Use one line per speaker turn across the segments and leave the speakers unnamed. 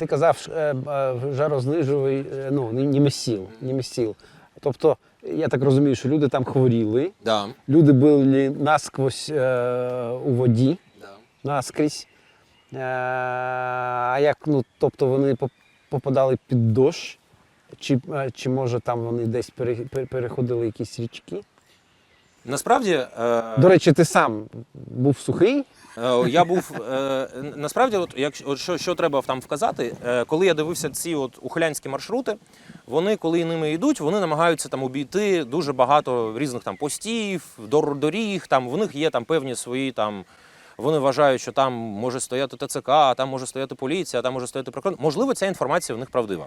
Ти казав, що, е, е, жарознижувий, е, ну, ні- німесіл, німесіл. Тобто, я так розумію, що люди там хворіли,
Да.
люди були насквозь е, у воді,
Да.
наскрізь. Е, а як, ну, тобто вони поп- попадали під дощ, чи, чи може там вони десь пере- пере- переходили якісь річки?
Насправді, е,
До речі, ти сам був сухий?
Е, Я був е, насправді, от якщо що, що треба там вказати, коли я дивився ці от ухилянські маршрути, вони, коли ними йдуть, вони намагаються там обійти дуже багато різних там постів, доріг. Там в них є там певні свої там. Вони вважають, що там може стояти ТЦК, а там може стояти поліція, а там може стояти прикордон. Можливо, ця інформація в них правдива.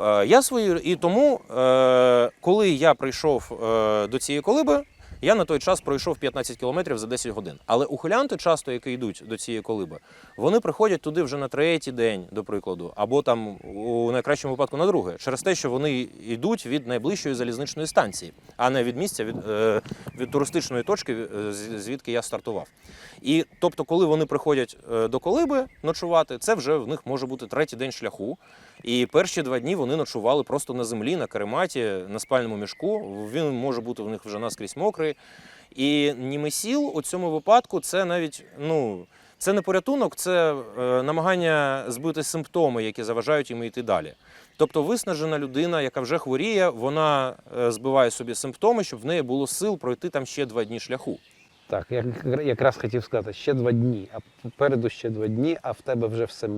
Е, Я свою і тому, е, коли я прийшов е, до цієї колиби, я на той час пройшов 15 кілометрів за 10 годин. Але ухилянти, часто, які йдуть до цієї колиби, вони приходять туди вже на третій день, до прикладу, або там у найкращому випадку на друге, через те, що вони йдуть від найближчої залізничної станції, а не від місця від, е, від туристичної точки, е, звідки я стартував. І тобто, коли вони приходять е, до колиби ночувати, це вже в них може бути третій день шляху. І перші два дні вони ночували просто на землі, на карематі, на спальному мішку. Він може бути в них вже наскрізь мокрий. І німесіл у цьому випадку це навіть ну. Це не порятунок, це е, намагання збити симптоми, які заважають йому йти далі. Тобто виснажена людина, яка вже хворіє, вона е, збиває собі симптоми, щоб в неї було сил пройти там ще два дні шляху.
Так, я як- якраз хотів сказати, ще два дні, а попереду ще два дні, а в тебе вже все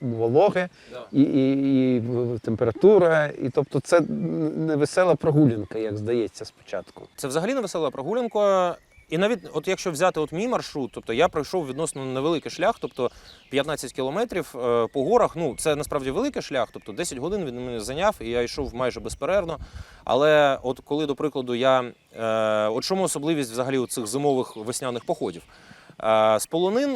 вологе і, і, і температура. І тобто це не весела прогулянка, як здається спочатку.
Це взагалі не весела прогулянка. І навіть, от якщо взяти от мій маршрут, тобто я пройшов відносно невеликий шлях, тобто 15 кілометрів е, по горах. Ну це насправді великий шлях, тобто 10 годин він мене зайняв, і я йшов майже безперервно. Але от коли, до прикладу, я е, от чому особливість взагалі у цих зимових весняних походів? Е, З полонин,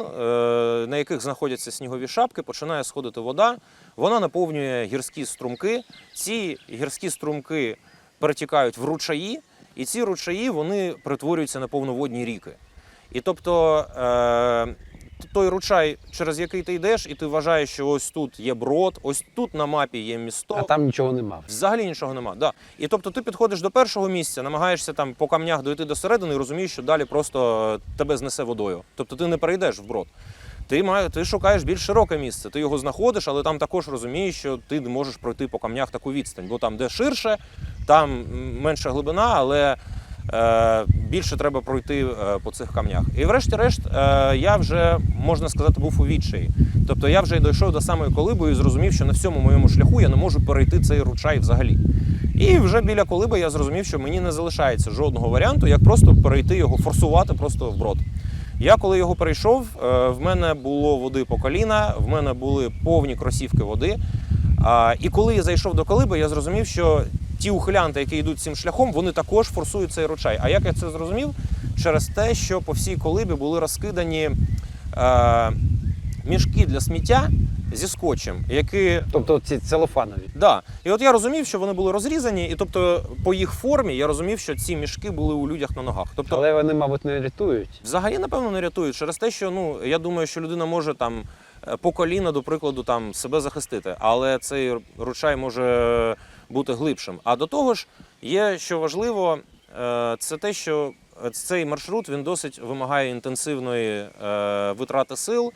на яких знаходяться снігові шапки, починає сходити вода. Вона наповнює гірські струмки. Ці гірські струмки перетікають в ручаї, і ці ручаї вони перетворюються на повноводні ріки. І тобто е, той ручай, через який ти йдеш, і ти вважаєш, що ось тут є брод, ось тут на мапі є місто.
А там нічого нема.
Взагалі нічого нема. Да. І тобто ти підходиш до першого місця, намагаєшся там по камнях дойти до середини і розумієш, що далі просто тебе знесе водою. Тобто ти не перейдеш вброд. Ти має, ти шукаєш більш широке місце, ти його знаходиш, але там також розумієш, що ти можеш пройти по камнях таку відстань, бо там, де ширше, там менша глибина, але е, більше треба пройти е, по цих камнях. І врешті-решт, е, я вже можна сказати, був у відчаї. Тобто я вже дійшов до самої колиби і зрозумів, що на всьому моєму шляху я не можу перейти цей ручай взагалі. І вже біля колиби я зрозумів, що мені не залишається жодного варіанту, як просто перейти його, форсувати просто вброд. Я коли його перейшов, в мене було води по коліна, в мене були повні кросівки води. І коли я зайшов до колиби, я зрозумів, що ті ухилянти, які йдуть цим шляхом, вони також форсують цей ручай. А як я це зрозумів? Через те, що по всій колибі були розкидані е, мішки для сміття зі скотчем, які
Тобто ці целофанові.
Да. І от я розумів, що вони були розрізані, і тобто по їх формі я розумів, що ці мішки були у людях на ногах. Тобто,
Але вони, мабуть, не рятують.
взагалі, напевно, не рятують через те, що ну я думаю, що людина може там е, по коліна, до прикладу, там себе захистити, але цей ручай може бути глибшим. А до того ж, є що важливо, е, це те, що цей маршрут він досить вимагає інтенсивної е, витрати сил.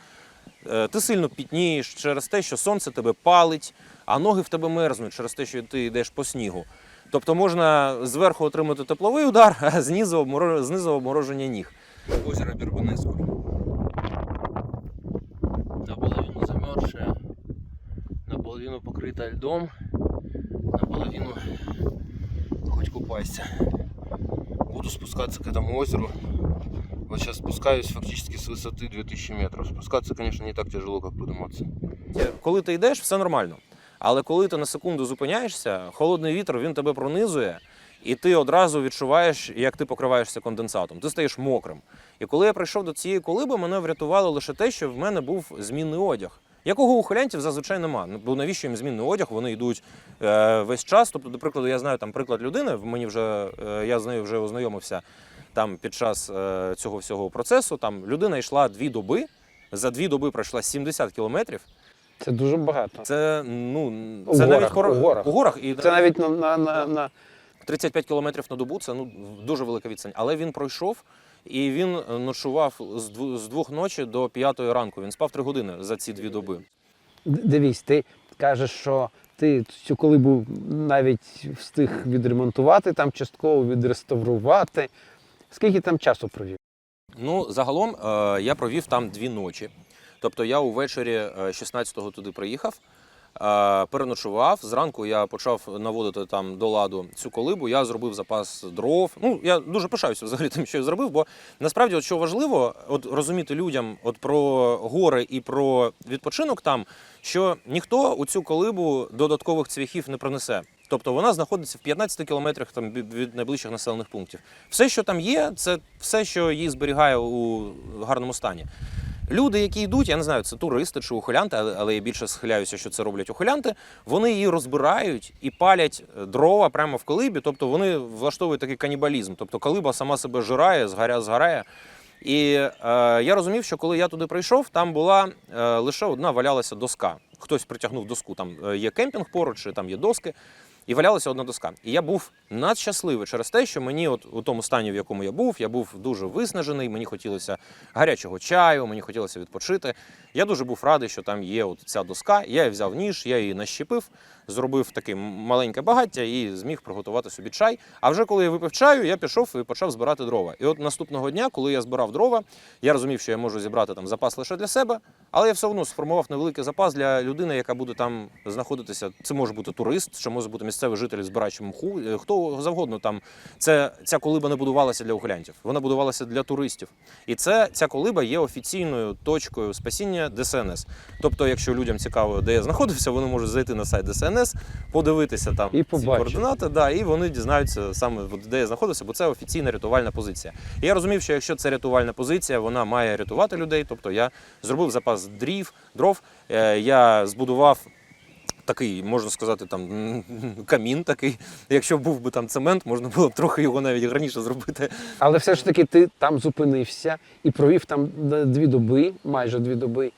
Е, Ти сильно пітнієш через те, що сонце тебе палить, а ноги в тебе мерзнуть через те, що ти йдеш по снігу. Тобто можна зверху отримати тепловий удар, а знизу, обморо- знизу обмороження ніг. Озеро Бербанеску.
наполовину замерзшая, наполовину покрыта льдом, наполовину хоть купайся. Буду спускаться к этому озеру. Вот сейчас спускаюсь фактически с высоты 2000 метров. Спускаться, конечно, не так тяжело, как подниматься.
Коли ти йдеш, все нормально. Але коли ти на секунду зупиняєшся, холодний вітер він тебе пронизує, і ти одразу відчуваєш, як ти покриваєшся конденсатом. Ти стаєш мокрим. І коли я прийшов до цієї колиби, мене врятувало лише те, що в мене був змінний одяг. якого у ухилянтів зазвичай нема. Ну, Бо навіщо їм змінний одяг? Вони йдуть е, весь час. Тобто, до прикладу, я знаю там приклад людини. Мені вже е, я з нею вже ознайомився там під час е, цього всього процесу. Там людина йшла дві доби. За дві доби пройшла 70 кілометрів.
Це дуже багато.
Це ну
У
навіть
горах,
кор-
у горах.
у горах і
Це навіть на, на, на, на
35 кілометрів на добу це ну дуже велика відстань. Але він пройшов і він е, ночував з двох ночі до п'ятої ранку. Він спав три години за ці дві доби.
Д- Дивись, ти кажеш, що ти цю колибу навіть встиг відремонтувати, там частково відреставрувати. Скільки там часу провів?
Ну, загалом е, я провів там дві ночі. Тобто я увечері е, 16-го туди приїхав, е, переночував. Зранку я почав наводити там до ладу цю колибу. Я зробив запас дров. Ну, я дуже пишаюся взагалі тим, що я зробив, бо насправді, от що важливо, от розуміти людям от про гори і про відпочинок там, що ніхто у цю колибу додаткових цвяхів не принесе. Тобто вона знаходиться в 15 кілометрах там від найближчих населених пунктів. Все, що там є, це все, що її зберігає у гарному стані. Люди, які йдуть, я не знаю, це туристи чи ухилянти, але я більше схиляюся, що це роблять ухилянти. Вони її розбирають і палять е, дрова прямо в колибі. Тобто вони влаштовують такий канібалізм. Тобто колиба сама себе жирає, згаря, згарає. І е, я розумів, що коли я туди прийшов, там була е, лише одна валялася доска. Хтось притягнув доску. Там е, є кемпінг поруч, чи там є доски. І валялася одна доска. І я був надщасливий через те, що мені, от у тому стані, в якому я був, я був дуже виснажений. Мені хотілося гарячого чаю, мені хотілося відпочити. Я дуже був радий, що там є от ця доска. Я взяв ніж, я її нащепив, зробив таке маленьке багаття і зміг приготувати собі чай. А вже коли я випив чаю, я пішов і почав збирати дрова. І от наступного дня, коли я збирав дрова, я розумів, що я можу зібрати там запас лише для себе, але я все одно сформував невеликий запас для людини, яка буде там знаходитися. Це може бути турист, це може бути місцевий житель збирач мху, е, хто завгодно там. Це ця колиба не будувалася для ухилянтів, вона будувалася для туристів. І це ця колиба є офіційною точкою спасіння ДСНС. Тобто, якщо людям цікаво, де я знаходився, вони можуть зайти на сайт ДСНС, подивитися там
І
ці координати, да, і вони дізнаються саме де я знаходився, бо це офіційна рятувальна позиція. І я розумів, що якщо це рятувальна позиція, вона має рятувати людей. Тобто я зробив запас дрів, дров, е, я збудував. Такий, можна сказати, там камін такий. Якщо був би там цемент, можна було б трохи його навіть раніше зробити.
Але все ж таки ти там зупинився і провів там дві доби, майже дві доби.